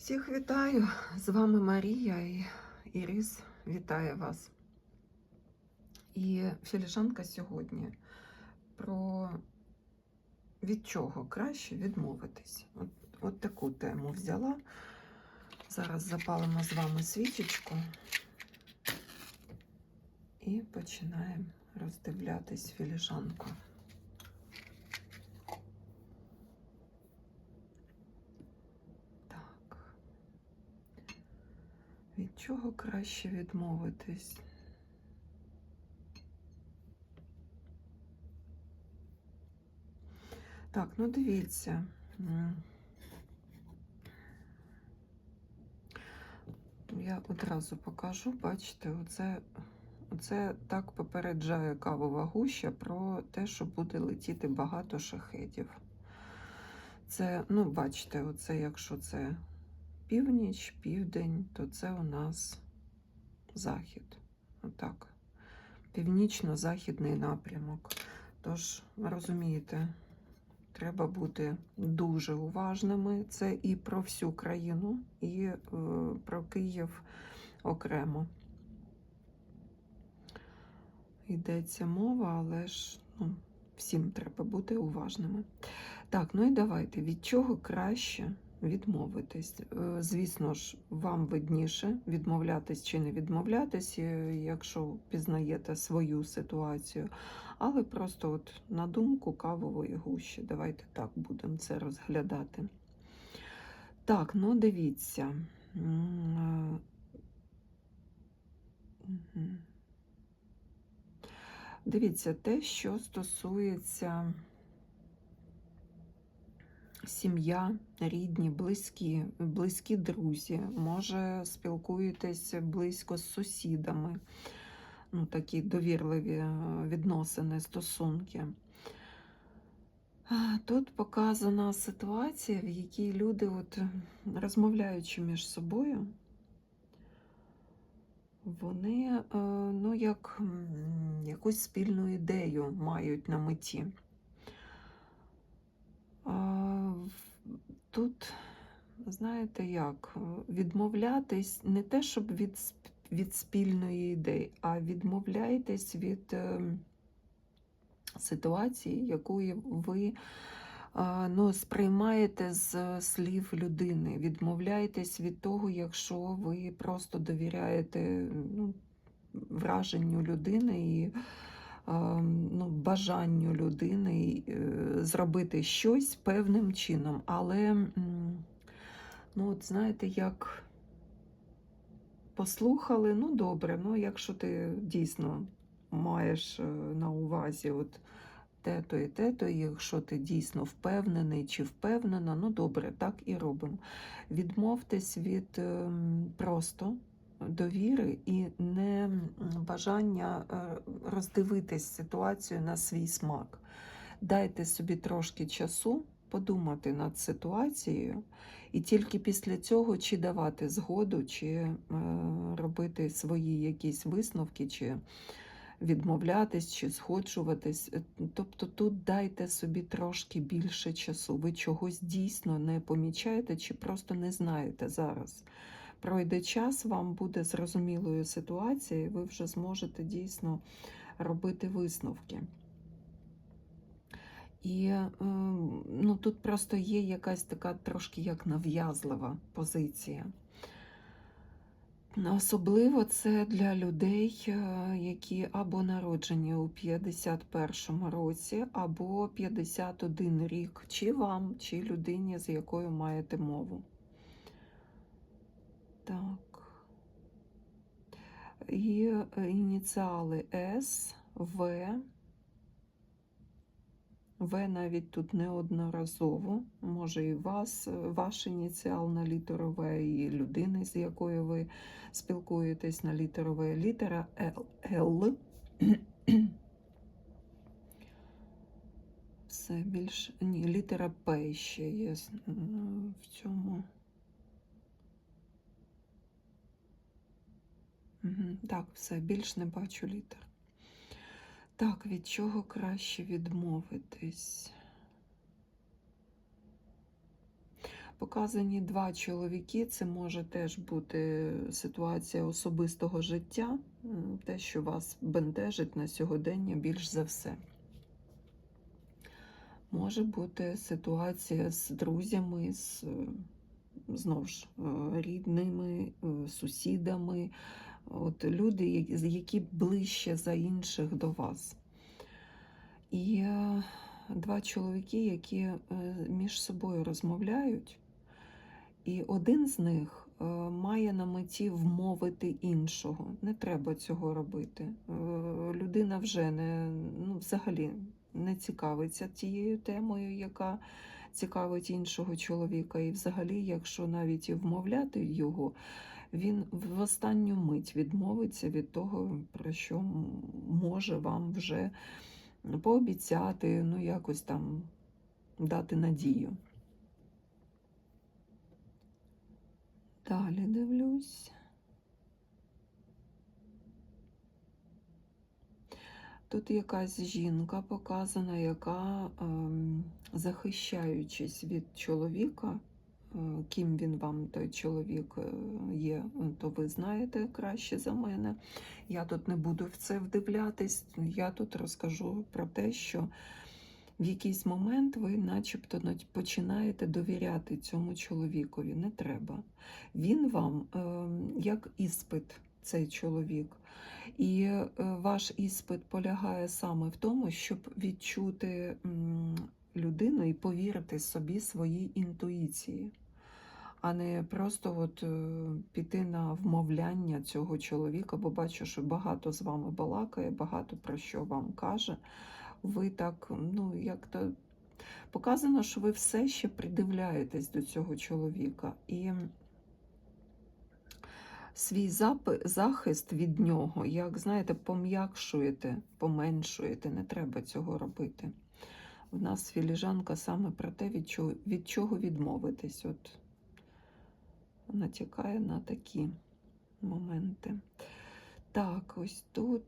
Всіх вітаю! З вами Марія і Ірис вітає вас. І філіжанка сьогодні про від чого краще відмовитись. От, от таку тему взяла. Зараз запалимо з вами свічечку і починаємо роздивлятись філіжанку. Так. Від чого краще відмовитись? Так, ну дивіться. Я одразу покажу, бачите, оце, оце так попереджає кавова гуща про те, що буде летіти багато шахедів. Це, ну, бачите, оце, якщо це північ, південь, то це у нас захід. Отак. Північно-західний напрямок. Тож, розумієте, треба бути дуже уважними. Це і про всю країну, і е, про Київ окремо. Йдеться мова, але ж ну, всім треба бути уважними. Так, ну і давайте, від чого краще відмовитись? Е, Звісно ж, вам видніше відмовлятись чи не відмовлятись, е, якщо пізнаєте свою ситуацію. Але просто от на думку кавової гущі. Давайте так будемо це розглядати. Так, ну дивіться. Е. Дивіться, те, що стосується сім'я, рідні, близькі, близькі друзі, може спілкуєтесь близько з сусідами, ну, такі довірливі е, відносини, стосунки. Тут показана ситуація, в якій люди, от, розмовляючи між собою, вони е, ну, як якусь спільну ідею мають на меті. Тут, знаєте як, е, відмовлятись не те, щоб від, від спільної ідеї, а відмовляйтесь від е, ситуації, якої ви ну, сприймаєте з слів людини. Відмовляєтесь від того, якщо ви просто довіряєте ну, враженню людини і ну, бажанню людини е, зробити щось певним чином. Але, ну, от знаєте, як послухали, ну добре, ну якщо ти дійсно маєш е, на увазі от те-то і те-то, якщо ти дійсно впевнений чи впевнена, ну добре, так і робимо. Відмовтесь від ем, просто довіри і не бажання е, роздивитись ситуацію на свій смак. Дайте собі трошки часу подумати над ситуацією, і тільки після цього чи давати згоду, чи е, робити свої якісь висновки, чи відмовлятись, чи згоджуватись. Е, Тобто тут дайте собі трошки більше часу. Ви чогось дійсно не помічаєте, чи просто не знаєте зараз. Пройде час, вам буде зрозумілою ситуація, і ви вже зможете дійсно робити висновки. І е, ну, тут просто є якась така трошки як нав'язлива позиція. Особливо це для людей, е, які або народжені у 51-му році, або 51 рік, чи вам, чи людині, з якою маєте мову. Так. І е, ініціали С, В. В навіть тут неодноразово. Може і вас, е, ваш ініціал на літеру В, і людини, з якою ви спілкуєтесь на літеру В. Літера Л. Л. Все більш. Ні, літера П ще є в цьому. Так, все, більш не бачу літер. Так, від чого краще відмовитись? показані два чоловіки. Це може теж бути ситуація особистого життя, те, що вас бентежить на сьогодення більш за все. Може бути ситуація з друзями, з е, знову ж е, рідними, е, сусідами, от люди, які- ближче за інших до вас. І е, два чоловіки, які е, між собою розмовляють, і один з них е, має на меті вмовити іншого. Не треба цього робити. Людина вже не ну, взагалі не цікавиться тією темою, яка цікавить іншого чоловіка. І взагалі, якщо навіть і вмовляти його, він в останню мить відмовиться від того, про що може вам вже пообіцяти, ну якось там дати надію. Далі дивлюсь. Тут якась жінка показана, яка, ем, захищаючись від чоловіка, ким він вам той чоловік е, є, то ви знаєте краще за мене. Я тут не буду в це вдивлятись. Я тут розкажу про те, що в якийсь момент ви начебто починаєте довіряти цьому чоловікові. Не треба. Він вам ем, як іспит, цей чоловік. І е, ваш іспит полягає саме в тому, щоб відчути людину і повірити собі своїй інтуїції, а не просто от, е, піти на вмовляння цього чоловіка, бо бачу, що багато з вами балакає, багато про що вам каже. Ви так, ну, як то показано, що ви все ще придивляєтесь до цього чоловіка. І свій захист від нього, як знаєте, пом'якшуєте, поменшуєте, не треба цього робити. У нас філіжанка саме про те, від чого, від чого відмовитись. От натякає на такі моменти. Так, ось тут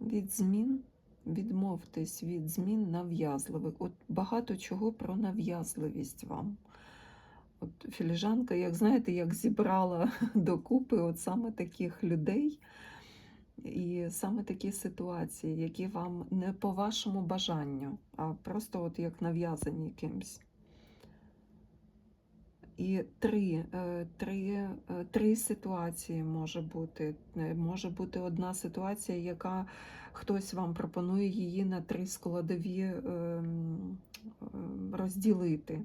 від змін. Відмовтесь від змін нав'язливих. От багато чого про нав'язливість вам. От філіжанка, як знаєте, як зібрала докупи от саме таких людей і саме такі ситуації, які вам не по вашому бажанню, а просто от як нав'язані кимсь. І три, е, три, е, три ситуації може бути. Е, Може бути одна ситуація, яка хтось вам пропонує її на три складові ем, ем, розділити.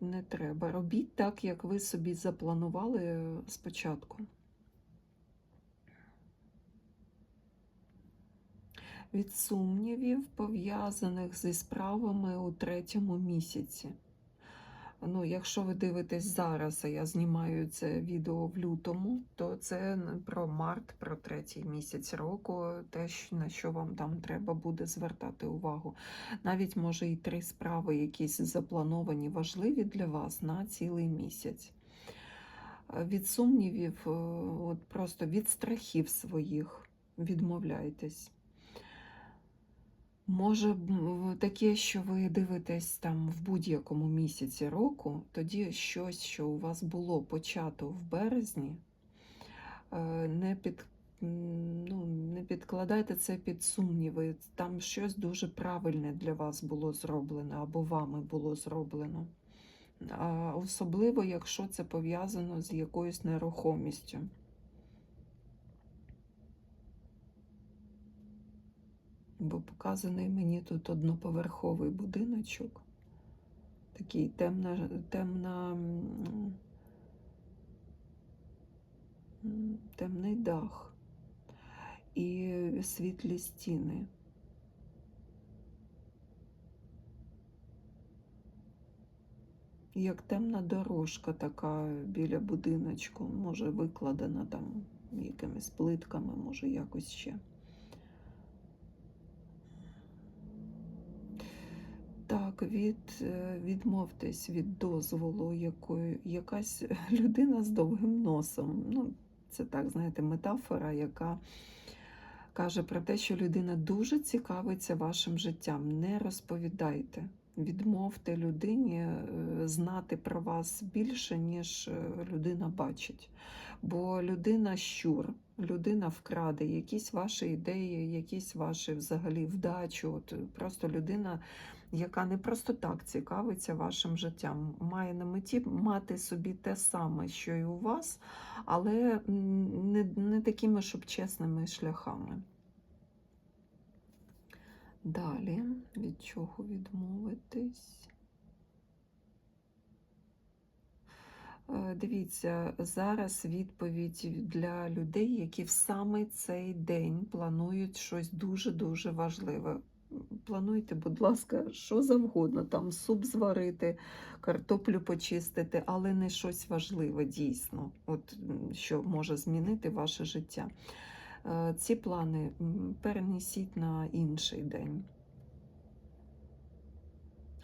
Не треба. Робіть так, як ви собі запланували спочатку. Від сумнівів, пов'язаних зі справами у третьому місяці. Ну, якщо ви дивитесь зараз, а я знімаю це відео в лютому, то це про март, про третій місяць року, те, на що вам там треба буде звертати увагу. Навіть може і три справи, якісь заплановані, важливі для вас на цілий місяць. Е, Від сумнівів, е, от просто від страхів своїх відмовляйтесь. Може таке, що ви дивитесь там в будь-якому місяці року, тоді щось, що у вас було почато в березні, е, не під, ну, не підкладайте це під сумніви. Там щось дуже правильне для вас було зроблено або вами було зроблено. А особливо, якщо це пов'язано з якоюсь нерухомістю. Бо показаний мені тут одноповерховий будиночок. Такий темна, темна, темний дах і світлі стіни. Як темна дорожка така біля будиночку, може викладена там якимись плитками, може якось ще. Так, від, е, відмовтесь від дозволу, якої якась людина з довгим носом. Ну, це так, знаєте, метафора, яка Каже про те, що людина дуже цікавиться вашим життям. Не розповідайте. Відмовте людині е, знати про вас більше, ніж е, людина бачить. Бо людина щур, людина вкраде якісь ваші ідеї, якісь ваші взагалі вдачу. От просто людина, яка не просто так цікавиться вашим життям, має на меті мати собі те саме, що і у вас, але не, не такими, щоб чесними шляхами. Далі, від чого відмовитись? Е, Дивіться, зараз відповідь для людей, які в саме цей день планують щось дуже-дуже важливе. Плануйте, будь ласка, що завгодно, там суп зварити, картоплю почистити, але не щось важливе дійсно, от, що може змінити ваше життя. Е, Ці плани перенесіть на інший день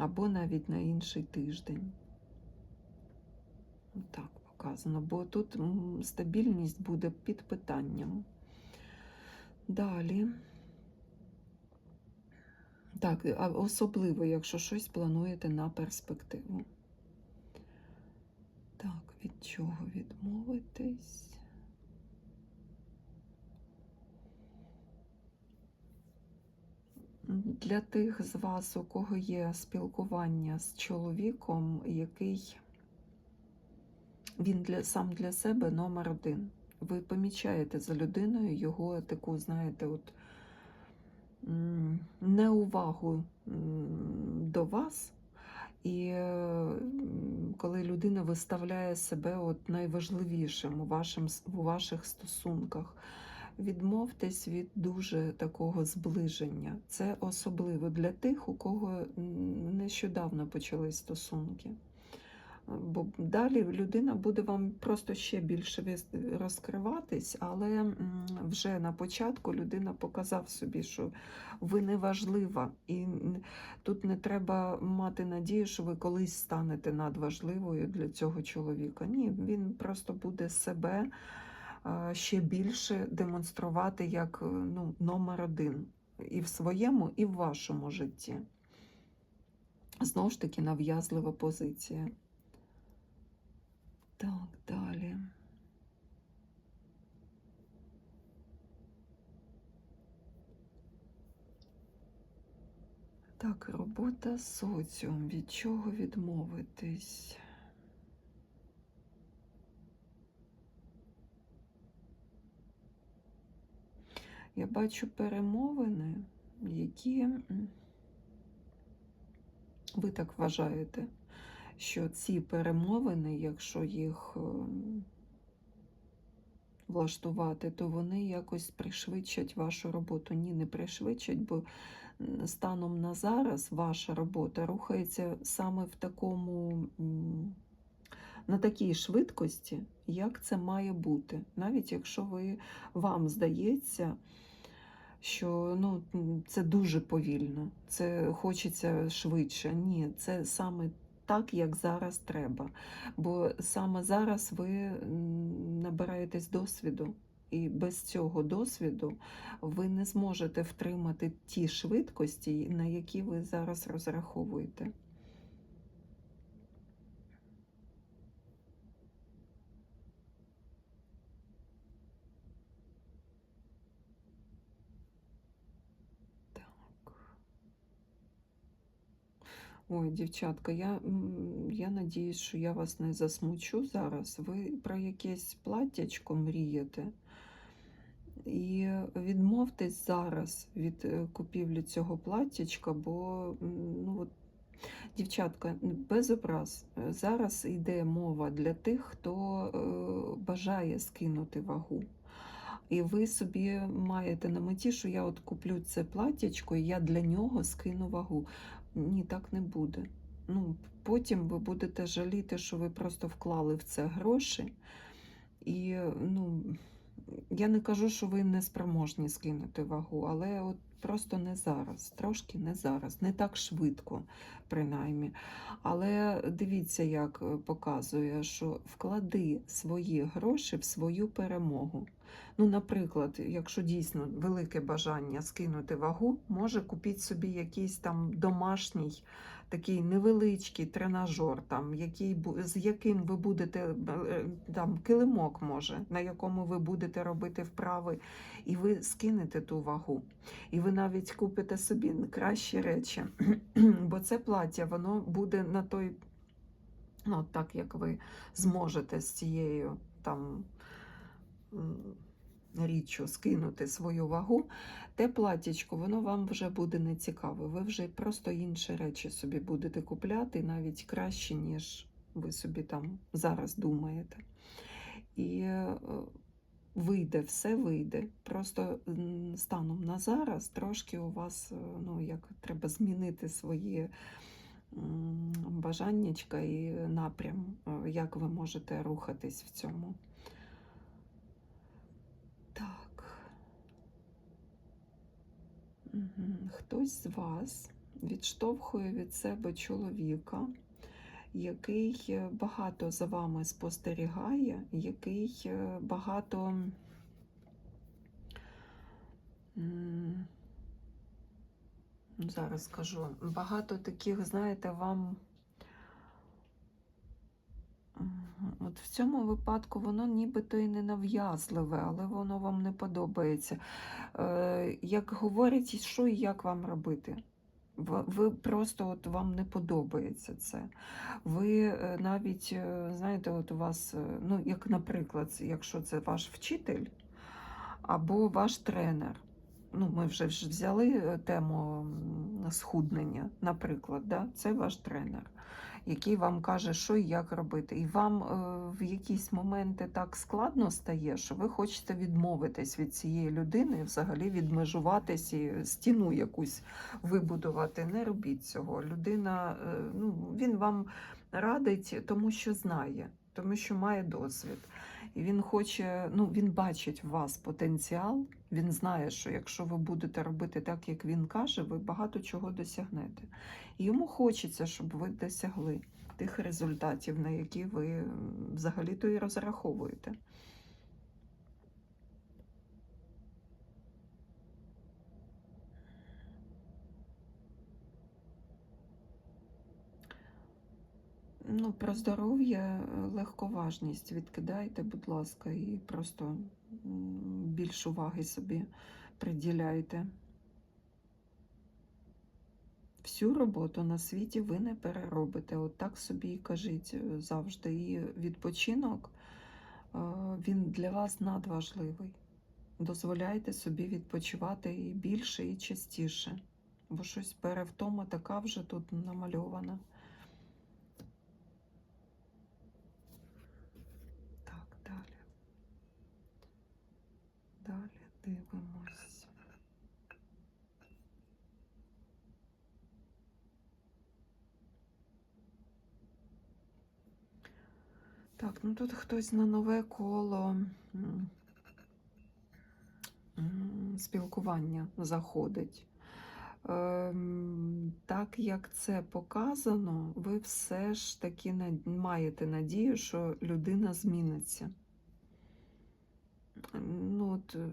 або навіть на інший тиждень. Так показано, бо тут стабільність буде під питанням. Далі. Так, особливо, якщо щось плануєте на перспективу. Так, від чого відмовитись? Для тих з вас, у кого є спілкування з чоловіком, який він для, сам для себе номер один. Ви помічаєте за людиною його таку, знаєте, от неувагу до вас. І е, коли людина виставляє себе от найважливішим у, вашим, у ваших стосунках, відмовтесь від дуже такого зближення. Це особливо для тих, у кого нещодавно почались стосунки. Бо далі людина буде вам просто ще більше розкриватись, але вже на початку людина показав собі, що ви не важлива, і тут не треба мати надію, що ви колись станете надважливою для цього чоловіка. Ні, він просто буде себе ще більше демонструвати як е, ну, номер один і в своєму, і в вашому житті. Знову ж таки, нав'язлива позиція. Так, далі. Так, робота соціум. Від чого відмовитись? Я бачу перемовини, які ви так вважаєте, що ці перемовини, якщо їх ем, влаштувати, то вони якось пришвидшать вашу роботу. Ні, не пришвидшать, бо станом на зараз ваша робота рухається саме в такому, на такій швидкості, як це має бути. Навіть якщо ви, вам здається, що ну, це дуже повільно, це хочеться швидше. Ні, це саме так, як зараз треба. Бо саме зараз ви набираєтесь досвіду, і без цього досвіду ви не зможете втримати ті швидкості, на які ви зараз розраховуєте. Ой, дівчатка, я, я надіюсь, що я вас не засмучу зараз. Ви про якесь платтячко мрієте. І відмовтесь зараз від е, купівлі цього платтячка, бо ну, от, дівчатка, без образ. Зараз йде мова для тих, хто е, бажає скинути вагу. І ви собі маєте на меті, що я от куплю це платтячко, і я для нього скину вагу. Ні, так не буде. Ну, потім ви будете жаліти, що ви просто вклали в це гроші. І ну, я не кажу, що ви не спроможні скинути вагу, але от просто не зараз, трошки не зараз, не так швидко, принаймні. Але дивіться, як е, показує, що вклади свої гроші в свою перемогу. Ну, наприклад, якщо дійсно велике бажання скинути вагу, може купіть собі якийсь там домашній такий невеличкий тренажер, там, який, з яким ви будете е, там килимок може, на якому ви будете робити вправи, і ви скинете ту вагу. І ви навіть купите собі кращі речі, бо це плаття, воно буде на той, ну, так як ви зможете з цією там м, річчю скинути свою вагу, те платтячко, воно вам вже буде не цікаве. Ви вже просто інші речі собі будете купляти, навіть краще, ніж ви собі там зараз думаєте. І е, вийде, все вийде. Просто станом на зараз трошки у вас е, ну, як треба змінити свої бажаннячка і напрям, е, як ви можете рухатись в цьому. Так. Мгм. Хтось з вас відштовхує від себе чоловіка, який е, багато за вами спостерігає, який е, багато. Зараз скажу, багато таких, знаєте, вам. От в цьому випадку воно нібито і не нав'язливе, але воно вам не подобається. Е, як говорять, що і як вам робити. Ви, просто от вам не подобається це. Ви е, навіть, е, знаєте, от у вас, е, ну, як, наприклад, якщо це ваш вчитель або ваш тренер. Ну, ми вже взяли тему схуднення, наприклад, да? це ваш тренер який вам каже, що і як робити. І вам е, в якісь моменти так складно стає, що ви хочете відмовитись від цієї людини, взагалі відмежуватись і стіну якусь вибудувати. Не робіть цього. Людина, е, ну, він вам радить, тому що знає, тому що має досвід. І він хоче, ну він бачить в вас потенціал. Він знає, що якщо ви будете робити так, як він каже, ви багато чого досягнете. Йому хочеться, щоб ви досягли тих результатів, на які ви взагалі-то і розраховуєте. Ну, про здоров'я, е, легковажність відкидайте, будь ласка, і просто більш уваги собі приділяйте. Всю роботу на світі ви не переробите. От так собі і кажіть е, завжди. І відпочинок е, він для вас надважливий. Дозволяйте собі відпочивати і більше, і частіше. Бо щось перевтома така вже тут намальована. Так, далі. Далі дивимось. Так, ну тут хтось на нове коло спілкування заходить. Ем, Так як це показано, ви все ж таки маєте надію, що людина зміниться. Ну, от, е,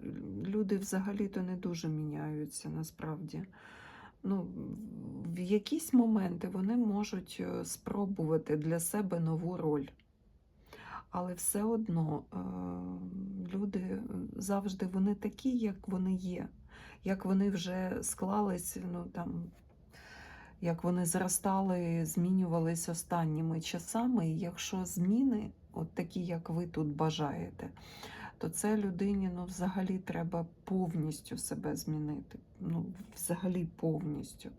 люди взагалі-то не дуже міняються насправді. Ну, в якісь моменти вони можуть е, спробувати для себе нову роль. Але все одно е, люди завжди вони такі, як вони є, як вони вже склались, ну там, як вони зростали, змінювались останніми часами. І якщо зміни, от такі, як ви тут бажаєте, то це людині ну, взагалі треба повністю себе змінити. Ну, взагалі повністю.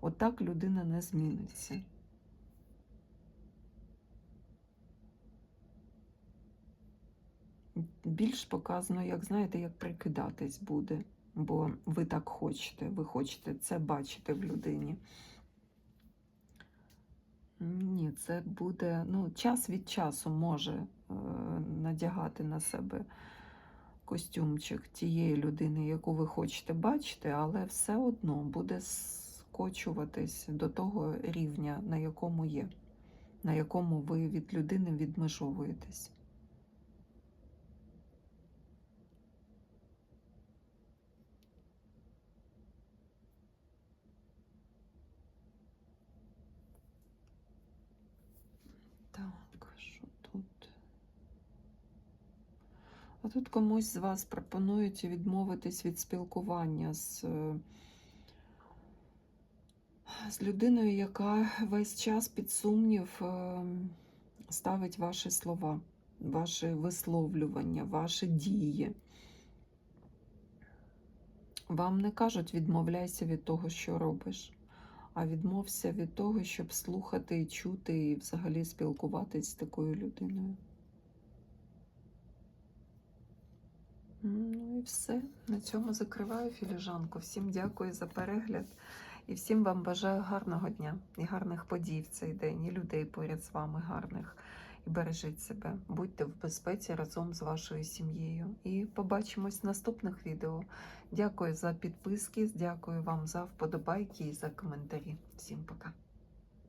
Отак людина не зміниться. Більш показано, як знаєте, як прикидатись буде, бо ви так хочете, ви хочете це бачити в людині. Ні, це буде, ну, час від часу може надягати на себе костюмчик тієї людини, яку ви хочете бачити, але все одно буде скочуватись до того рівня, на якому є, на якому ви від людини відмежовуєтесь. А тут комусь з вас пропонують відмовитись від спілкування з, е, з людиною, яка весь час під сумнів е, ставить ваші слова, ваші висловлювання, ваші дії. Вам не кажуть відмовляйся від того, що робиш, а відмовся від того, щоб слухати чути, і взагалі спілкуватись з такою людиною. Ну і все. На цьому закриваю філіжанку. Всім дякую за перегляд і всім вам бажаю гарного дня і гарних подій в цей день, і людей поряд з вами гарних. І бережіть себе, будьте в безпеці разом з вашою сім'єю. І побачимось в наступних відео. Дякую за підписки, дякую вам за вподобайки і за коментарі. Всім пока.